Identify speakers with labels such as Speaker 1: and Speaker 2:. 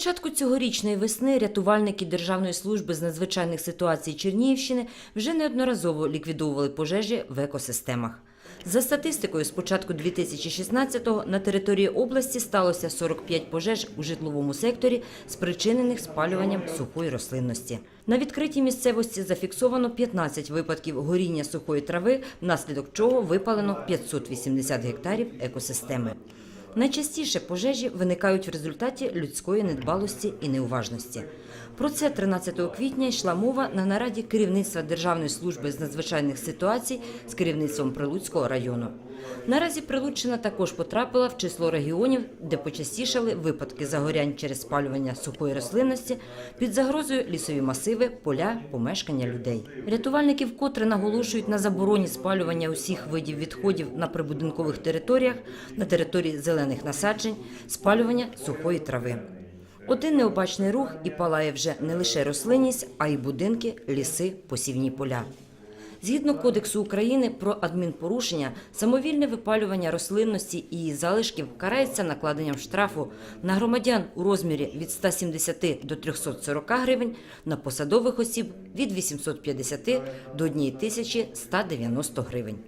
Speaker 1: початку цьогорічної весни рятувальники Державної служби з надзвичайних ситуацій Чернігівщини вже неодноразово ліквідовували пожежі в екосистемах. За статистикою, з початку 2016-го на території області сталося 45 пожеж у житловому секторі, спричинених спалюванням сухої рослинності. На відкритій місцевості зафіксовано 15 випадків горіння сухої трави, внаслідок чого випалено 580 гектарів екосистеми. Найчастіше пожежі виникають в результаті людської недбалості і неуважності. Про це 13 квітня йшла мова на нараді керівництва Державної служби з надзвичайних ситуацій з керівництвом Прилуцького району. Наразі Прилуччина також потрапила в число регіонів, де почастішали випадки загорянь через спалювання сухої рослинності під загрозою лісові масиви, поля, помешкання людей. Рятувальники вкотре наголошують на забороні спалювання усіх видів відходів на прибудинкових територіях, на території зелених насаджень, спалювання сухої трави. Один необачний рух і палає вже не лише рослинність, а й будинки, ліси, посівні поля. Згідно Кодексу України про адмінпорушення, самовільне випалювання рослинності і її залишків карається накладенням штрафу на громадян у розмірі від 170 до 340 гривень, на посадових осіб від 850 до 1190 гривень.